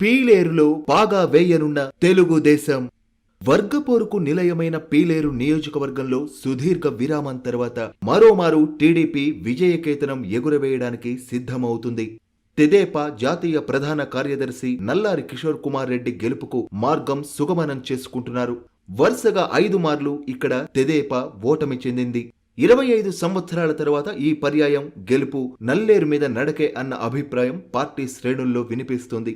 పీలేరులో బాగా వేయనున్న తెలుగుదేశం వర్గపోరుకు నిలయమైన పీలేరు నియోజకవర్గంలో సుదీర్ఘ విరామం తర్వాత మరోమారు టీడీపీ విజయకేతనం ఎగురవేయడానికి సిద్ధమవుతుంది. తెదేపా జాతీయ ప్రధాన కార్యదర్శి నల్లారి కిషోర్ కుమార్ రెడ్డి గెలుపుకు మార్గం సుగమనం చేసుకుంటున్నారు. వరుసగా ఐదు మార్లు ఇక్కడ తెదేపా ఓటమి చెందింది. ఇరవై ఐదు సంవత్సరాల తర్వాత ఈ పర్యాయం గెలుపు నల్లేరు మీద నడకే అన్న అభిప్రాయం పార్టీ శ్రేణుల్లో వినిపిస్తుంది.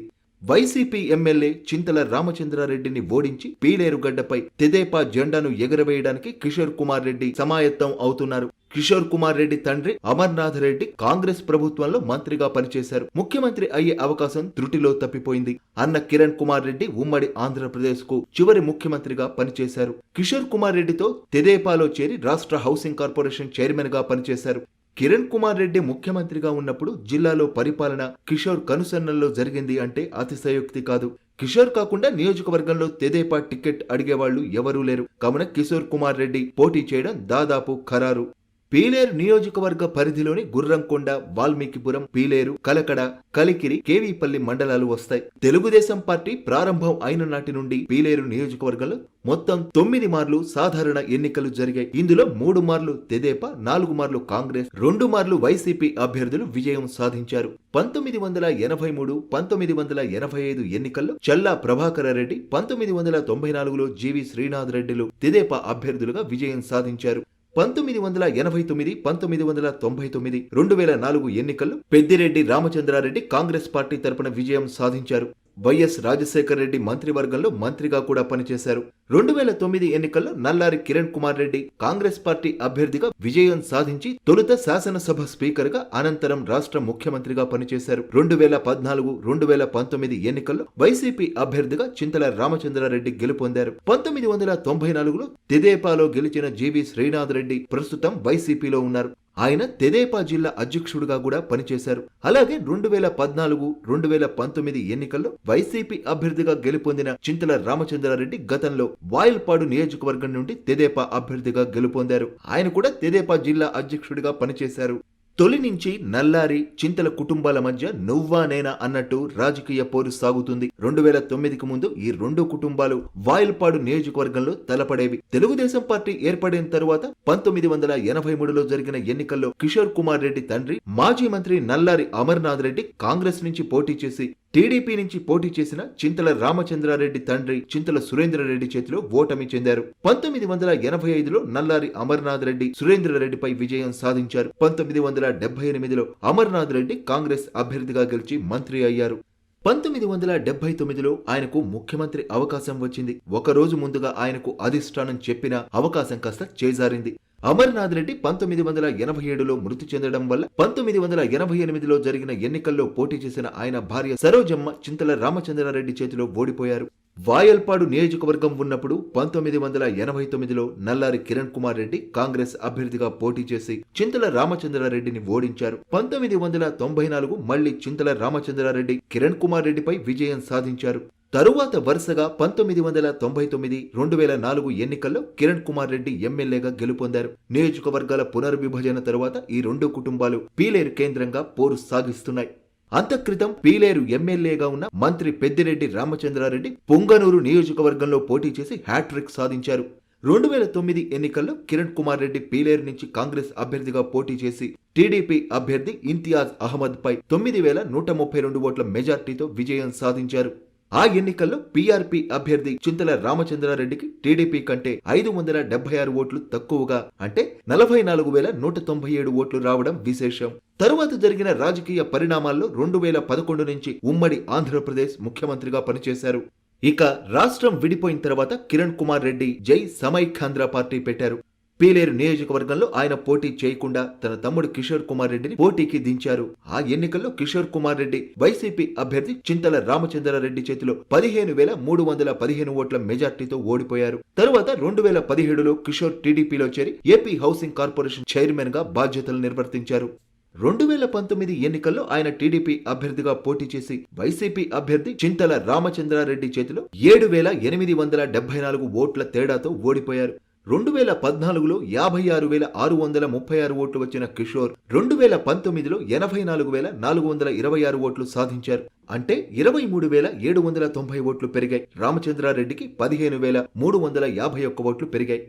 వైసీపీ ఎమ్మెల్యే చింతల రామచంద్రారెడ్డిని ఓడించి పీలేరు గడ్డపై తెదేపా జెండాను ఎగరవేయడానికి కిషోర్ కుమార్ రెడ్డి సమాయత్తం అవుతున్నారు. కిషోర్ కుమార్ రెడ్డి తండ్రి అమర్నాథ్ రెడ్డి కాంగ్రెస్ ప్రభుత్వంలో మంత్రిగా పనిచేశారు. ముఖ్యమంత్రి అయ్యే అవకాశం త్రుటిలో తప్పిపోయింది. అన్న కిరణ్ కుమార్ రెడ్డి ఉమ్మడి ఆంధ్రప్రదేశ్కు చివరి ముఖ్యమంత్రిగా పనిచేశారు. కిషోర్ కుమార్ రెడ్డితో తెదేపాలో చేరి రాష్ట్ర హౌసింగ్ కార్పొరేషన్ చైర్మన్గా పనిచేశారు. కిరణ్ కుమార్ రెడ్డి ముఖ్యమంత్రిగా ఉన్నప్పుడు జిల్లాలో పరిపాలన కిషోర్ కనుసన్నల్లో జరిగింది అంటే అతిశయోక్తి కాదు. కిషోర్ కాకుండా నియోజకవర్గంలో తెదేపా టికెట్ అడిగేవాళ్ళు ఎవరూ లేరు. కావున కిషోర్ కుమార్ రెడ్డి పోటీ చేయడం దాదాపు ఖరారు. పీలేరు నియోజకవర్గ పరిధిలోని గుర్రంకొండ వాల్మీకిపురం పీలేరు కలకడ కలికిరి కేవీపల్లి మండలాలు వస్తాయి. తెలుగుదేశం పార్టీ ప్రారంభం అయిన నాటి నుండి పీలేరు నియోజకవర్గంలో మొత్తం తొమ్మిది మార్లు సాధారణ ఎన్నికలు జరిగాయి. ఇందులో మూడు మార్లు తెదేపా నాలుగు మార్లు కాంగ్రెస్ రెండు మార్లు వైసీపీ అభ్యర్థులు విజయం సాధించారు. పంతొమ్మిది వందల ఎనభై మూడు పంతొమ్మిది వందల ఎనభై ఐదు ఎన్నికల్లో చల్లా ప్రభాకర రెడ్డి పంతొమ్మిది వందల తొంభై నాలుగులో జీవి శ్రీనాథ్ రెడ్డిలు తెదేపా అభ్యర్థులుగా విజయం సాధించారు. పంతొమ్మిది వందల ఎనభై తొమ్మిది పంతొమ్మిది వందల తొంభై తొమ్మిది రెండు వేల నాలుగు ఎన్నికల్లో పెద్దిరెడ్డి రామచంద్రారెడ్డి కాంగ్రెస్ పార్టీ తరపున విజయం సాధించారు. వైఎస్ రాజశేఖర రెడ్డి మంత్రివర్గంలో మంత్రిగా కూడా పనిచేశారు. రెండు వేల తొమ్మిది ఎన్నికల్లో నల్లారి కిరణ్ కుమార్ రెడ్డి కాంగ్రెస్ పార్టీ అభ్యర్థిగా విజయం సాధించి తొలుత శాసనసభ స్పీకర్గా అనంతరం రాష్ట్ర ముఖ్యమంత్రిగా పనిచేశారు. రెండు వేల పద్నాలుగు రెండు వేల పంతొమ్మిది ఎన్నికల్లో వైసీపీ అభ్యర్థిగా చింతల రామచంద్రారెడ్డి గెలుపొందారు. పంతొమ్మిది వందల తొంభై నాలుగులో తెదేపాలో గెలిచిన జీవి శ్రీనాథ్ రెడ్డి ప్రస్తుతం వైసీపీలో ఉన్నారు. ఆయన తెదేపా జిల్లా అధ్యక్షుడిగా కూడా పనిచేశారు. అలాగే రెండు వేల పద్నాలుగు రెండు వేల పంతొమ్మిది ఎన్నికల్లో వైసీపీ అభ్యర్థిగా గెలుపొందిన చింతల రామచంద్రారెడ్డి గతంలో వాయిల్పాడు నియోజకవర్గం నుండి తెదేపా అభ్యర్థిగా గెలుపొందారు. ఆయన కూడా తెదేపా జిల్లా అధ్యక్షుడిగా పనిచేశారు. తొలి నుంచి నల్లారి చింతల కుటుంబాల మధ్య నువ్వా నేనా అన్నట్టు రాజకీయ పోరు సాగుతుంది. రెండు వేల తొమ్మిదికి ముందు ఈ రెండు కుటుంబాలు వాయిల్పాడు నియోజకవర్గంలో తలపడేవి. తెలుగుదేశం పార్టీ ఏర్పడిన తరువాత పంతొమ్మిది వందల ఎనభై మూడులో జరిగిన ఎన్నికల్లో కిషోర్ కుమార్ రెడ్డి తండ్రి మాజీ మంత్రి నల్లారి అమర్నాథ్ రెడ్డి కాంగ్రెస్ నుంచి పోటీ చేసి టీడీపీ నుంచి పోటీ చేసిన చింతల రామచంద్రారెడ్డి తండ్రి చింతల సురేంద్రరెడ్డి చేతిలో ఓటమి చెందారు. పంతొమ్మిది వందల ఎనభై ఐదులో నల్లారి అమర్నాథ్ రెడ్డి సురేంద్రరెడ్డిపై విజయం సాధించారు. పంతొమ్మిది వందల డెబ్బై ఎనిమిదిలో అమర్నాథ్ రెడ్డి కాంగ్రెస్ అభ్యర్థిగా గెలిచి మంత్రి అయ్యారు. పంతొమ్మిది వందల డెబ్బై తొమ్మిదిలో ఆయనకు ముఖ్యమంత్రి అవకాశం వచ్చింది. ఒక రోజు ముందుగా ఆయనకు అధిష్టానం చెప్పిన అవకాశం కాస్త చేజారింది. అమర్నాథ్ రెడ్డి పంతొమ్మిది వందల ఎనభై ఏడులో మృతి చెందడం వల్ల పంతొమ్మిది వందల ఎనభై ఎనిమిదిలో జరిగిన ఎన్నికల్లో పోటీ చేసిన ఆయన భార్య సరోజమ్మ చింతల రామచంద్రారెడ్డి చేతిలో ఓడిపోయారు. వాయల్పాడు నియోజకవర్గం ఉన్నప్పుడు పంతొమ్మిది వందల ఎనభై తొమ్మిదిలో నల్లారి కిరణ్ కుమార్ రెడ్డి కాంగ్రెస్ అభ్యర్థిగా పోటీ చేసి చింతల రామచంద్రారెడ్డిని ఓడించారు. పంతొమ్మిది వందల తొంభై నాలుగు మళ్ళీ చింతల రామచంద్రారెడ్డి కిరణ్ కుమార్ రెడ్డిపై విజయం సాధించారు. తరువాత వరుసగా పంతొమ్మిది వందల తొంభై తొమ్మిది రెండు వేల నాలుగు ఎన్నికల్లో కిరణ్ కుమార్ రెడ్డి ఎమ్మెల్యేగా గెలుపొందారు. నియోజకవర్గాల పునర్విభజన తరువాత ఈ రెండు కుటుంబాలు పీలేరు కేంద్రంగా పోరు సాగిస్తున్నాయి. అంతక్రితం పీలేరు ఎమ్మెల్యేగా ఉన్న మంత్రి పెద్దిరెడ్డి రామచంద్రారెడ్డి పొంగనూరు నియోజకవర్గంలో పోటీ చేసి హ్యాట్రిక్ సాధించారు. రెండు వేల తొమ్మిది ఎన్నికల్లో కిరణ్ కుమార్ రెడ్డి పీలేరు నుంచి కాంగ్రెస్ అభ్యర్థిగా పోటీ చేసి టీడీపీ అభ్యర్థి ఇంతియాజ్ అహ్మద్ పై తొమ్మిది వేల నూట ముప్పై రెండు ఓట్ల మెజార్టీతో విజయం సాధించారు. ఆ ఎన్నికల్లో పీఆర్పీ అభ్యర్థి చింతల రామచంద్రారెడ్డికి టీడీపీ కంటే ఐదు వందల డెబ్బై ఆరు ఓట్లు తక్కువగా అంటే నలభై నాలుగు వేల నూట తొంభై ఏడు ఓట్లు రావడం విశేషం. తరువాత జరిగిన రాజకీయ పరిణామాల్లో రెండు వేల పదకొండు నుంచి ఉమ్మడి ఆంధ్రప్రదేశ్ ముఖ్యమంత్రిగా పనిచేశారు. ఇక రాష్ట్రం విడిపోయిన తర్వాత కిరణ్ కుమార్ రెడ్డి జై సమైఖాంధ్ర పార్టీ పెట్టారు. పీలేరు నియోజకవర్గంలో ఆయన పోటీ చేయకుండా తన తమ్ముడు కిషోర్ కుమార్ రెడ్డిని పోటీకి దించారు. ఆ ఎన్నికల్లో కిషోర్ కుమార్ రెడ్డి వైసీపీ అభ్యర్థి చింతల రామచంద్రారెడ్డి చేతిలో పదిహేను వేల మూడు వందల పదిహేను ఓట్ల మెజార్టీతో ఓడిపోయారు. తరువాత రెండు వేల పదిహేడులో కిషోర్ టీడీపీలో చేరి ఏపీ హౌసింగ్ కార్పొరేషన్ చైర్మన్గా బాధ్యతలు నిర్వర్తించారు. రెండు వేల పంతొమ్మిది ఎన్నికల్లో ఆయన టీడీపీ అభ్యర్థిగా పోటీ చేసి వైసీపీ అభ్యర్థి చింతల రామచంద్రారెడ్డి చేతిలో ఏడు వేల ఎనిమిది వందల డెబ్బై నాలుగు ఓట్ల తేడాతో ఓడిపోయారు. రెండు వేల పద్నాలుగులో యాభై ఆరు వేల ఆరు వందల ముప్పై ఆరు ఓట్లు వచ్చిన కిషోర్ రెండు వేల పంతొమ్మిదిలో ఎనభై నాలుగు వేల నాలుగు వందల ఇరవై ఆరు ఓట్లు సాధించారు. అంటే ఇరవై మూడు వేల ఏడు వందల తొంభై ఓట్లు పెరిగాయి. రామచంద్రారెడ్డికి పదిహేను వేల మూడు వందల యాభై ఒక్క ఓట్లు పెరిగాయి.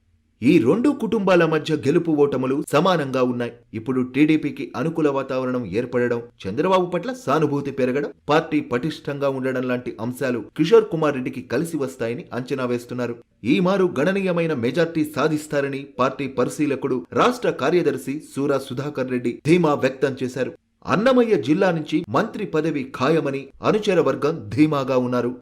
ఈ రెండు కుటుంబాల మధ్య గెలుపు ఓటములు సమానంగా ఉన్నాయి. ఇప్పుడు టీడీపీకి అనుకూల వాతావరణం ఏర్పడడం చంద్రబాబు పట్ల సానుభూతి పెరగడం పార్టీ పటిష్టంగా ఉండడం లాంటి అంశాలు కిషోర్ కుమార్ రెడ్డికి కలిసి వస్తాయని అంచనా వేస్తున్నారు. ఈ మారు గణనీయమైన మెజార్టీ సాధిస్తారని పార్టీ పరిశీలకుడు రాష్ట్ర కార్యదర్శి సూరా సుధాకర్ రెడ్డి ధీమా వ్యక్తం చేశారు. అన్నమయ్య జిల్లా నుంచి మంత్రి పదవి ఖాయమని అనుచర వర్గం ధీమాగా ఉన్నారు.